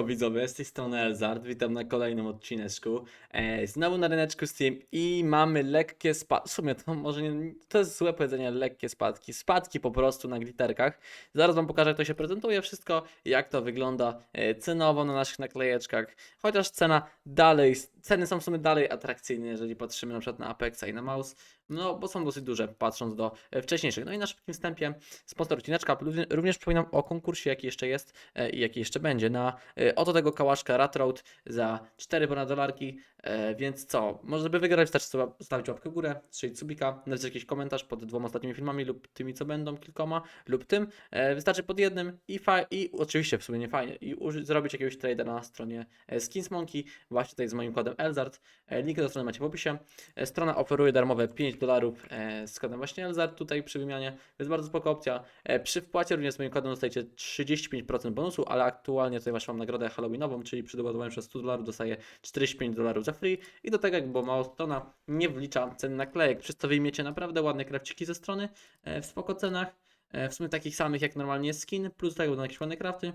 Widzowie, z tej strony Elzard, witam na kolejnym odcineczku. E, znowu na ryneczku Steam i mamy lekkie spadki. W sumie to może nie, to jest złe powiedzenie, lekkie spadki. Spadki po prostu na glitterkach. Zaraz wam pokażę jak to się prezentuje wszystko, jak to wygląda e, cenowo na naszych naklejeczkach. Chociaż cena dalej, ceny są w sumie dalej atrakcyjne, jeżeli patrzymy na przykład na Apexa i na Mouse. No, bo są dosyć duże, patrząc do e, wcześniejszych. No i na szybkim wstępie sponsor odcineczka. Również- przypominam o konkursie, jaki jeszcze jest e, i jaki jeszcze będzie na e, oto tego kałaszka Rat Road za 4 ponad dolarki. Więc co? Może by wygrać, wystarczy zostawić łapkę w górę, strzelić subika, napisać jakiś komentarz pod dwoma ostatnimi filmami lub tymi, co będą, kilkoma, lub tym. Wystarczy pod jednym i, i oczywiście w sumie nie fajnie, i zrobić jakiegoś tradera na stronie e, Skinsmonkey, właśnie tutaj z moim kodem Elzard. E, link do strony macie w opisie. E, strona oferuje darmowe 5 dolarów e, z kodem właśnie Elzard tutaj przy wymianie. Jest bardzo spoko opcja. Przy wpłacie również z moim kodem dostajecie 35% bonusu, ale aktualnie tutaj właśnie mam nagrodę halloweenową, czyli przy doładowaniu przez 100 dolarów dostaję 45 dolarów za free i do tego jak było mało strona nie wlicza cen naklejek, przez co wyjmiecie naprawdę ładne krawciki ze strony w spoko cenach, w sumie takich samych jak normalnie skin, plus tego będą jakieś ładne crafty.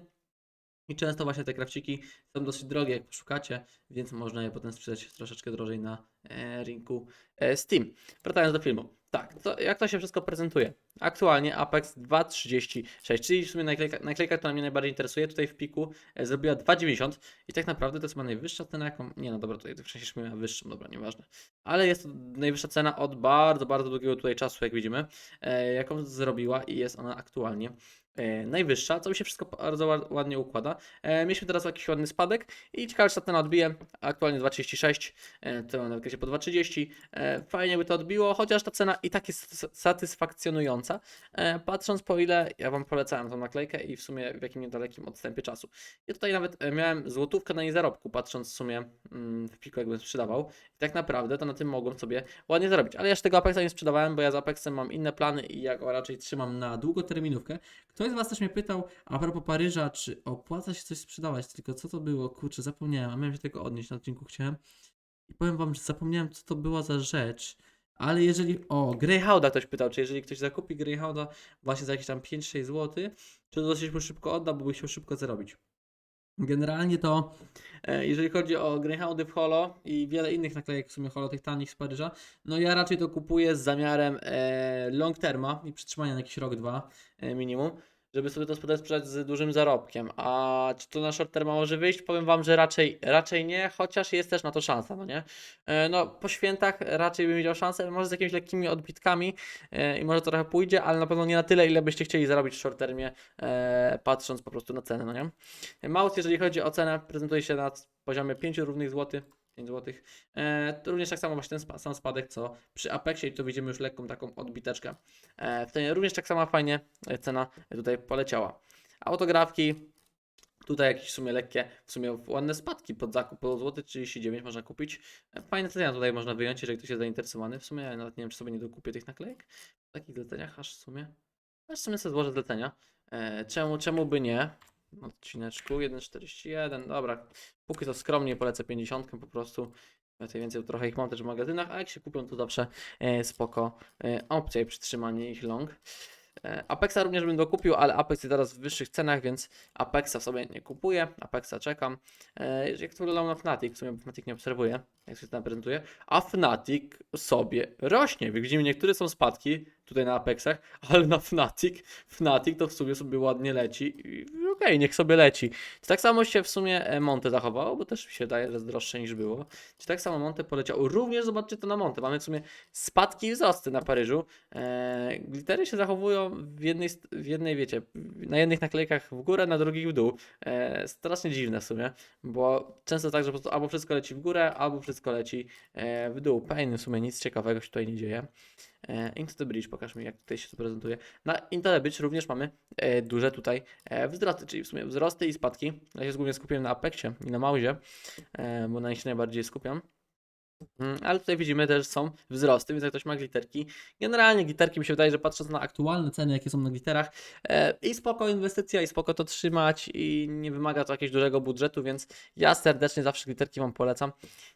I często właśnie te krawciki są dosyć drogie, jak poszukacie, więc można je potem sprzedać troszeczkę drożej na e, rynku e, Steam. Wracając do filmu. Tak, to, jak to się wszystko prezentuje? Aktualnie Apex 2.36, czyli w sumie naklejka, naklejka, która mnie najbardziej interesuje, tutaj w piku e, zrobiła 2.90 i tak naprawdę to jest chyba najwyższa cena, jaką... Nie no dobra, tutaj wcześniej miała wyższą, dobra, nieważne. Ale jest to najwyższa cena od bardzo, bardzo długiego tutaj czasu, jak widzimy, e, jaką zrobiła i jest ona aktualnie e, najwyższa, co mi się wszystko bardzo ład- ładnie układa. Mieliśmy teraz jakiś ładny spadek i ciekawe, czy ta cena odbije. Aktualnie 2,36, e, to na się po 2,30. E, fajnie by to odbiło, chociaż ta cena i tak jest satysfakcjonująca, e, patrząc po ile ja Wam polecałem tą naklejkę i w sumie w jakim niedalekim odstępie czasu. I tutaj nawet e, miałem złotówkę na jej zarobku, patrząc w sumie mm, w piku jakbym sprzedawał. I tak naprawdę to na tym mogłem sobie ładnie zarobić. Ale ja jeszcze tego Apexa nie sprzedawałem, bo ja z Apexem mam inne plany i ja go raczej trzymam na długoterminówkę. Ktoś z Was też mnie pytał a propos Paryża, czy opłaca się coś sprzedawać, tylko co to było? Kurczę, zapomniałem, a miałem się tego odnieść na odcinku chciałem. I powiem Wam, że zapomniałem, co to była za rzecz. Ale jeżeli. O, Greyhounda ktoś pytał, czy jeżeli ktoś zakupi Greyhounda właśnie za jakieś tam 5-6 zł, czy to dosyć mu szybko odda, bo by chciał szybko zarobić. Generalnie to, e, jeżeli chodzi o Greyhoundy w Holo i wiele innych naklejek w sumie Holo, tych tanich z Paryża, no ja raczej to kupuję z zamiarem e, long terma i przytrzymania na jakiś rok, dwa e, minimum, żeby sobie to sprzedać sprzedać z dużym zarobkiem. A czy to na short terma może wyjść? Powiem Wam, że raczej, raczej nie, chociaż jest też na to szansa, no nie? E, no po świętach raczej bym widział szansę, może z jakimiś lekkimi odbitkami e, i może to trochę pójdzie, ale na pewno nie na tyle, ile byście chcieli zarobić w short termie, e, patrząc po prostu na cenę, no nie? Mouse, jeżeli chodzi o cenę, prezentuje się na poziomie 5 równych złotych. 5 złotych. E, to również tak samo właśnie ten sam spadek, co przy Apexie i tu widzimy już lekką taką odbiteczkę. E, również tak samo fajnie e, cena tutaj poleciała. Autografki, tutaj jakieś w sumie lekkie, w sumie ładne spadki pod zakup po złoty 39 można kupić. Fajne cena tutaj można wyjąć, jeżeli ktoś jest zainteresowany. W sumie ja nawet nie wiem, czy sobie nie dokupię tych naklejek. W takich zleceniach aż w sumie. Aż w sumie sobie złożę zlecenia. Czemu, czemu by nie? Odcineczku 1,41, dobra. Póki to skromnie polecę 50 po prostu. Tutaj więcej trochę ich mam też w magazynach, a jak się kupią to zawsze e, spoko e, opcja i przytrzymanie ich long. E, Apexa również bym dokupił, ale Apex jest teraz w wyższych cenach, więc Apexa sobie nie kupuję. Apexa czekam. Jak to wyglądało na Fnatic, w sumie Fnatic nie obserwuję, jak się tam prezentuje. A Fnatic sobie rośnie. Widzimy, niektóre są spadki tutaj na Apexach, ale na Fnatic, Fnatic to w sumie sobie ładnie leci. I Okej, niech sobie leci. Czy tak samo się w sumie e, Monte zachowało, bo też się wydaje, że droższe niż było. Czy tak samo Monte poleciał? Również zobaczcie to na Monte. Mamy w sumie spadki i wzrosty na Paryżu. E, glittery się zachowują w jednej, w jednej, wiecie, na jednych naklejkach w górę, na drugich w dół. E, strasznie dziwne w sumie, bo często tak, że po prostu albo wszystko leci w górę, albo wszystko leci e, w dół. Fajny w sumie, nic ciekawego się tutaj nie dzieje. E, Into the Bridge, pokaż mi jak tutaj się to prezentuje. Na Into the Bridge również mamy e, duże tutaj e, wzrosty, czyli w sumie wzrosty i spadki. Ja się głównie skupiłem na Apexie i na Mausie, e, bo na nich się najbardziej skupiam. Mm, Ale tutaj widzimy też są wzrosty, więc jak ktoś ma glitterki, generalnie glitterki mi się wydaje, że patrząc na aktualne ceny, jakie są na glitterach, e, i spoko inwestycja, i spoko to trzymać, i nie wymaga to jakiegoś dużego budżetu, więc ja serdecznie zawsze glitterki Wam polecam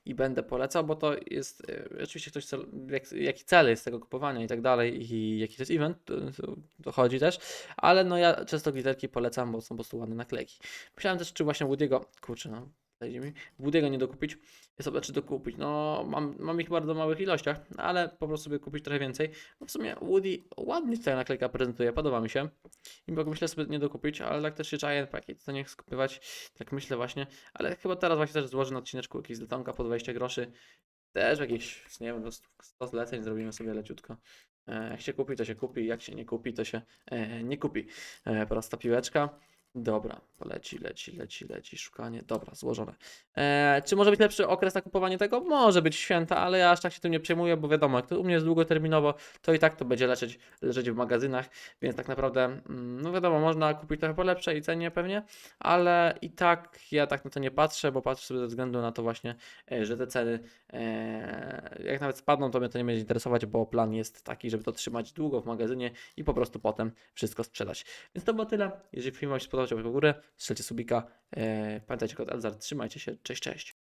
i będę polecał, bo to jest, e, oczywiście ktoś, cel, jak, jaki cel jest tego kupowania i tak dalej, i jaki to jest event, to, to chodzi też, ale no ja często glitterki polecam, bo są po prostu ładne naklejki. Myślałem też, czy właśnie Woody'ego, kurczę no, zajdzie mi, nie dokupić, sobie czy dokupić. No, mam, mam ich w bardzo małych ilościach, ale po prostu sobie kupić trochę więcej. No w sumie Woody ładnie tutaj naklejka prezentuje, podoba mi się. I myślę sobie nie dokupić, ale jak też się po jakiej to nie skupywać, tak myślę właśnie. Ale chyba teraz właśnie też złożę na odcineczku jakieś po 20 groszy. Też jakieś, nie wiem, 100 zleceń zrobimy sobie leciutko. E, Jak się kupi, to się kupi, jak się nie kupi, to się e, nie kupi. E, prosta piłeczka. Dobra, poleci, leci, leci, leci, szukanie. Dobra, złożone. E, czy może być lepszy okres na kupowanie tego? Może być święta, ale ja aż tak się tym nie przejmuję, bo wiadomo, jak to u mnie jest długoterminowo, to i tak to będzie leżeć, leżeć w magazynach, więc tak naprawdę, mm, no wiadomo, można kupić trochę po lepszej cenie pewnie, ale i tak ja tak na to nie patrzę, bo patrzę sobie ze względu na to właśnie, e, że te ceny, e, jak nawet spadną, to mnie to nie będzie interesować, bo plan jest taki, żeby to trzymać długo w magazynie i po prostu potem wszystko sprzedać. Więc to było tyle. Jeżeli film się spodobał, to łapkę w górę, strzelcie subika. E, pamiętajcie kod Elzar, trzymajcie się, cześć, cześć.